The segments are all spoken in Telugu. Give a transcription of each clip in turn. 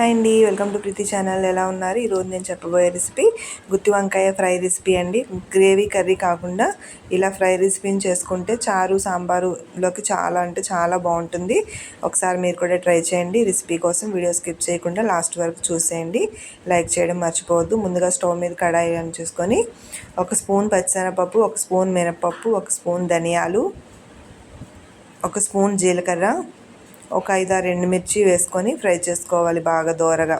హాయ్ అండి వెల్కమ్ టు ప్రీతి ఛానల్. ఎలా ఉన్నారు? ఈరోజు నేను చెప్పబోయే రెసిపీ గుత్తి వంకాయ ఫ్రై రెసిపీ అండి. గ్రేవీ కర్రీ కాకుండా ఇలా ఫ్రై రెసిపీని చేసుకుంటే చారు సాంబారులోకి చాలా అంటే చాలా బాగుంటుంది. ఒకసారి మీరు కూడా ట్రై చేయండి. రెసిపీ కోసం వీడియో స్కిప్ చేయకుండా లాస్ట్ వరకు చూసేయండి. లైక్ చేయడం మర్చిపోవద్దు. ముందుగా స్టవ్ మీద కడాయి అని చూసుకొని ఒక స్పూన్ పచ్చిశనగపప్పు ఒక స్పూన్ మినపప్పు ఒక స్పూన్ ధనియాలు ఒక స్పూన్ జీలకర్ర ఒక ఐదారు ఎండుమిర్చి వేసుకొని ఫ్రై చేసుకోవాలి బాగా దోరగా.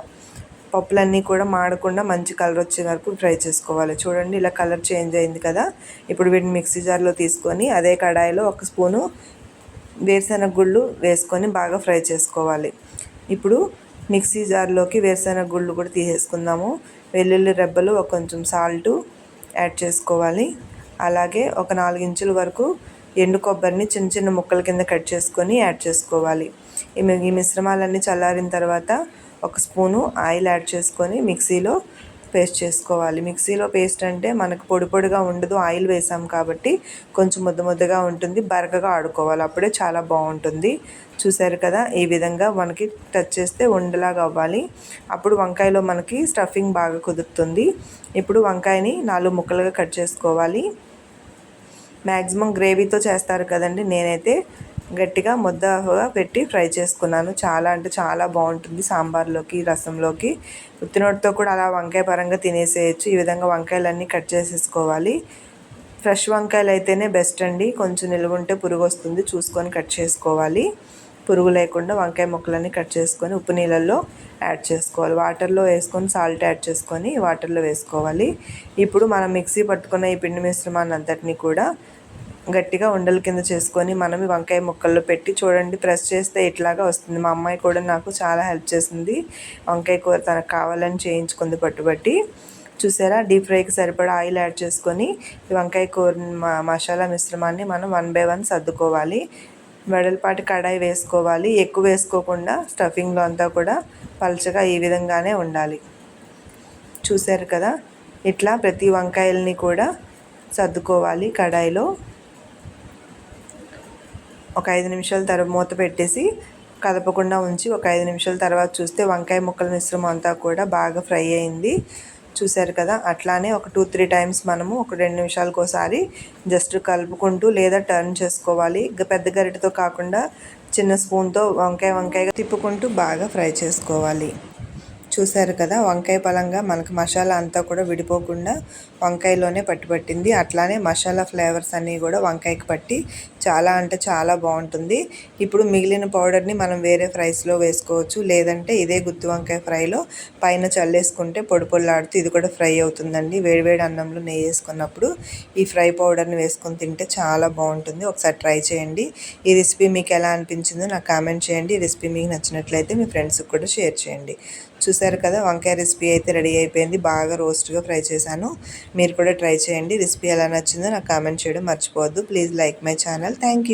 పప్పులన్నీ కూడా మాడకుండా మంచి కలర్ వచ్చే వరకు ఫ్రై చేసుకోవాలి. చూడండి ఇలా కలర్ చేంజ్ అయింది కదా. ఇప్పుడు వీటిని మిక్సీ జార్లో తీసుకొని అదే కడాయిలో ఒక స్పూను వేరుశెనగ గుళ్ళు వేసుకొని బాగా ఫ్రై చేసుకోవాలి. ఇప్పుడు మిక్సీ జార్లోకి వేరుశెనగ గుళ్ళు కూడా తీసేసుకుందాము. వెల్లుల్లి రెబ్బలు ఒక కొంచెం సాల్టు యాడ్ చేసుకోవాలి. అలాగే ఒక నాలుగు ఇంచుల వరకు ఎండు కొబ్బరిని చిన్న చిన్న ముక్కల కింద కట్ చేసుకొని యాడ్ చేసుకోవాలి. ఈ మిశ్రమాలన్నీ చల్లారిన తర్వాత ఒక స్పూను ఆయిల్ యాడ్ చేసుకొని మిక్సీలో పేస్ట్ చేసుకోవాలి. మిక్సీలో పేస్ట్ అంటే మనకు పొడి పొడిగా ఉండదు ఆయిల్ వేసాం కాబట్టి కొంచెం ముద్ద ముద్దగా ఉంటుంది బరకగా ఆడుకోవాలి. అప్పుడే చాలా బాగుంటుంది. చూసారు కదా ఈ విధంగా మనకి టచ్ చేస్తే ఉండలాగా అవ్వాలి. అప్పుడు వంకాయలో మనకి స్టఫింగ్ బాగా కుదురుతుంది. ఇప్పుడు వంకాయని నాలుగు ముక్కలుగా కట్ చేసుకోవాలి. మ్యాక్సిమం గ్రేవీతో చేస్తారు కదండి నేనైతే గట్టిగా ముద్దగా పెట్టి ఫ్రై చేసుకున్నాను. చాలా అంటే చాలా బాగుంటుంది సాంబార్లోకి రసంలోకి. ఉత్తినోటితో కూడా అలా వంకాయ పరంగా తినేసేయచ్చు. ఈ విధంగా వంకాయలన్నీ కట్ చేసేసుకోవాలి. ఫ్రెష్ వంకాయలు అయితేనే బెస్ట్ అండి. కొంచెం నిలువ ఉంటే పురుగు వస్తుంది. చూసుకొని కట్ చేసుకోవాలి. పురుగు లేకుండా వంకాయ ముక్కలన్నీ కట్ చేసుకొని ఉప్పు నీళ్ళల్లో యాడ్ చేసుకోవాలి. వాటర్లో వేసుకొని సాల్ట్ యాడ్ చేసుకొని వాటర్లో వేసుకోవాలి. ఇప్పుడు మనం మిక్సీ పట్టుకున్న ఈ పిండి మిశ్రమాన్ని అంతటినీ కూడా గట్టిగా ఉండల కింద చేసుకొని మనం వంకాయ ముక్కల్లో పెట్టి చూడండి ప్రెస్ చేస్తే ఇట్లాగా వస్తుంది. మా అమ్మాయి కూడా నాకు చాలా హెల్ప్ చేసింది. వంకాయ కూర తనకు కావాలని చేయించుకుంది పట్టుబట్టి చూసారా? డీప్ ఫ్రైకి సరిపడా ఆయిల్ యాడ్ చేసుకొని వంకాయ కూర మసాలా మిశ్రమాన్ని మనం వన్ బై వన్ సర్దుకోవాలి. వెడల్పాటి కడాయి వేసుకోవాలి. ఎక్కువ వేసుకోకుండా స్టఫింగ్లో అంతా కూడా పలచగా ఈ విధంగానే ఉండాలి. చూశారు కదా? ఇట్లా ప్రతి వంకాయల్ని కూడా సర్దుకోవాలి కడాయిలో. ఒక ఐదు నిమిషాల తర్వాత మూత పెట్టేసి కదపకుండా ఉంచి ఒక ఐదు నిమిషాల తర్వాత చూస్తే వంకాయ ముక్కల మిశ్రమం అంతా కూడా బాగా ఫ్రై అయింది. చూశారు కదా? అట్లానే ఒక టూ త్రీ టైమ్స్ మనము ఒక రెండు నిమిషాలకు ఒకసారి జస్ట్ కలుపుకుంటూ లేదా టర్న్ చేసుకోవాలి. పెద్ద గరిటతో కాకుండా చిన్న స్పూన్తో వంకాయ వంకాయగా తిప్పుకుంటూ బాగా ఫ్రై చేసుకోవాలి. చూశారు కదా వంకాయ పలంగా మనకు మసాలా అంతా కూడా విడిపోకుండా వంకాయలోనే పట్టిపట్టింది అట్లానే మసాలా ఫ్లేవర్స్ అన్నీ కూడా వంకాయకి పట్టి చాలా అంటే చాలా బాగుంటుంది. ఇప్పుడు మిగిలిన పౌడర్ని మనం వేరే ఫ్రైస్లో వేసుకోవచ్చు. లేదంటే ఇదే గుత్తి వంకాయ ఫ్రైలో పైన చల్లేసుకుంటే పొడి పొల్లాడుతూ ఇది కూడా ఫ్రై అవుతుందండి. వేడివేడి అన్నంలో నెయ్యి వేసుకున్నప్పుడు ఈ ఫ్రై పౌడర్ని వేసుకొని తింటే చాలా బాగుంటుంది. ఒకసారి ట్రై చేయండి. ఈ రెసిపీ మీకు ఎలా అనిపించిందో నాకు కామెంట్ చేయండి. ఈ రెసిపీ మీకు నచ్చినట్లయితే మీ ఫ్రెండ్స్కి కూడా షేర్ చేయండి. చూసారు కదా వంకాయ రెసిపీ అయితే రెడీ అయిపోయింది. బాగా రోస్ట్గా ఫ్రై చేశాను. మీరు కూడా ట్రై చేయండి. రెసిపీ ఎలా నచ్చిందో నాకు కామెంట్ చేయడం మర్చిపోవద్దు. Please like my channel. Thank